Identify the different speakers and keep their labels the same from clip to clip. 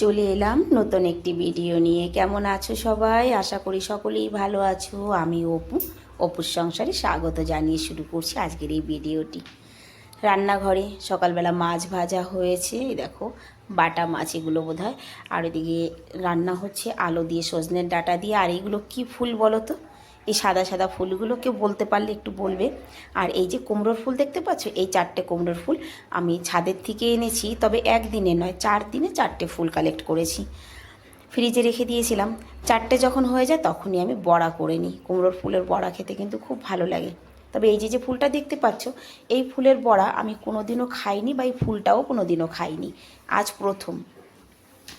Speaker 1: চলে এলাম নতুন একটি ভিডিও নিয়ে। কেমন আছো সবাই? আশা করি সকলেই ভালো আছো। আমি অপু। অপুর সংসারে স্বাগত জানিয়ে শুরু করছি আজকের এই ভিডিওটি। রান্নাঘরে সকালবেলা মাছ ভাজা হয়েছে। দেখো, বাটা মাছ এগুলো বোধ হয় আর এদিকে রান্না হচ্ছে আলো দিয়ে সজনের ডাটা দিয়ে। আর এগুলো কি ফুল বলো তো? এই সাদা সাদা ফুলগুলোকে বলতে পারলে একটু বলবে। আর এই যে কুমড়োর ফুল দেখতে পাচ্ছ? এই চারটে কুমড়োর ফুল আমি ছাদের থেকে এনেছি, তবে একদিনে নয়, চার দিনে চারটে ফুল কালেক্ট করেছি। ফ্রিজে রেখে দিয়েছিলাম। চারটে যখন হয়ে যায় তখনই আমি বড়া করে নিই। কুমড়োর ফুলের বড়া খেতে কিন্তু খুব ভালো লাগে। তবে এই যে যে ফুলটা দেখতে পাচ্ছ, এই ফুলের বড়া আমি কোনোদিনও খাইনি বা এই ফুলটাও কোনোদিনও খাইনি। আজ প্রথম।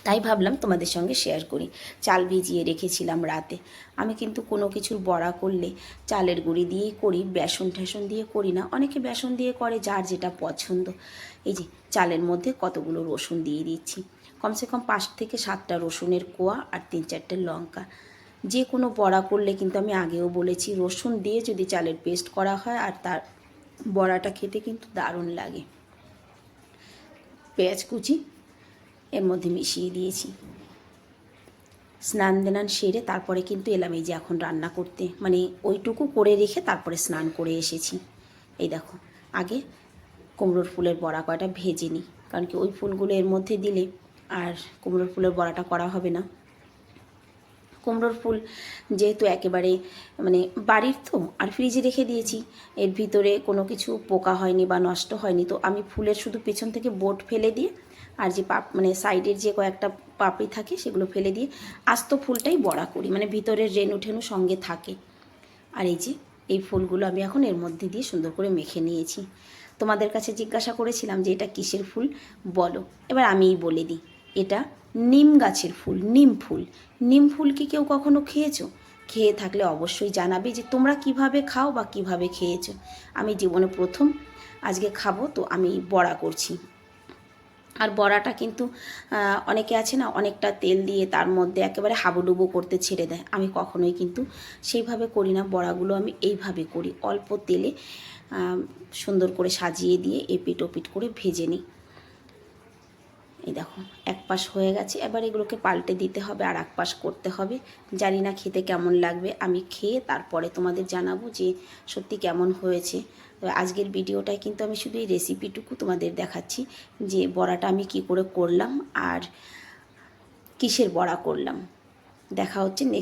Speaker 1: তাই ভাবলাম তোমাদের সঙ্গে শেয়ার করি। চাল ভিজিয়ে রেখেছিলাম রাতে। আমি কিন্তু কোনো কিছুর বড়া করলে চালের গুঁড়ি দিয়েই করি, বেসন ঠেসন দিয়ে করি না। অনেকে বেসন দিয়ে করে যার যেটা পছন্দ। এই যে, চালের মধ্যে কতগুলো রসুন দিয়ে দিচ্ছি। কমসে কম পাঁচ থেকে সাতটা রসুনের কোয়া আর তিন চারটে লঙ্কা। যে কোনো বড়া করলে কিন্তু আমি আগেও বলেছি, রসুন দিয়ে যদি চালের পেস্ট করা হয় আর তার বড়াটা খেতে কিন্তু দারুণ লাগে। পেঁয়াজ কুচি এর মধ্যে মিশিয়ে দিয়েছি। স্নান দেনান সেরে তারপরে কিন্তু এলাম এই যে এখন রান্না করতে। মানে ওইটুকু করে রেখে তারপরে স্নান করে এসেছি। এই দেখো, আগে কুমড়োর ফুলের বড়া কয়টা ভেজে নিই, কারণ কি ওই ফুলগুলো এর মধ্যে দিলে আর কুমড়োর ফুলের বড়াটা করা হবে না। কুমড়োর ফুল যেহেতু একেবারে মানে বাড়ির তো, আর ফ্রিজে রেখে দিয়েছি, এর ভিতরে কোনো কিছু পোকা হয়নি বা নষ্ট হয়নি, তো আমি ফুলের শুধু পেছন থেকে বোট ফেলে দিয়ে আর যে পাপ মানে সাইডের যে কয়েকটা পাপড়ি থাকে সেগুলো ফেলে দিয়ে আস্ত ফুলটাই বড়া করি মানে ভিতরের রেণু ঠেনু সঙ্গে থাকে। আর এই যে, এই ফুলগুলো আমি এখন এর মধ্যে দিয়ে সুন্দর করে মেখে নিয়েছি। তোমাদের কাছে জিজ্ঞাসা করেছিলাম যে এটা কিসের ফুল? বলো, এবার আমিই বলে দিই, এটা নিম গাছের ফুল, নিম ফুল। নিম ফুল কি কেউ কখনো খেয়েছো? খেয়ে থাকলে অবশ্যই জানাবে যে তোমরা কীভাবে খাও বা কীভাবে খেয়েছো। আমি জীবনে প্রথম আজকে খাব, তো আমি বড়া করছি। আর বড়াটা কিন্তু অনেকে আছে না, অনেকটা তেল দিয়ে তার মধ্যে একেবারে হাবুডুবু করতে ছেড়ে দেয়। আমি কখনোই কিন্তু সেইভাবে করি না, বড়াগুলো আমি এইভাবে করি। অল্প তেলে সুন্দর করে সাজিয়ে দিয়ে এপিট ওপিট করে ভেজে নিই। এই দেখো, এক পাশ হয়ে গেছে, এবার এগুলোকে পাল্টে দিতে হবে, আর এক পাশ করতে হবে। জানি না খেতে কেমন লাগবে, আমি খেয়ে তারপরে তোমাদের জানাব যে সত্যি কেমন হয়েছে। আজকের ভিডিওটায় কিন্তু আমি শুধু এই রেসিপিটুকু তোমাদের দেখাচ্ছি, যে বড়াটা আমি কি করে করলাম আর কিসের বড়া করলাম। দেখা হচ্ছে নেক্সট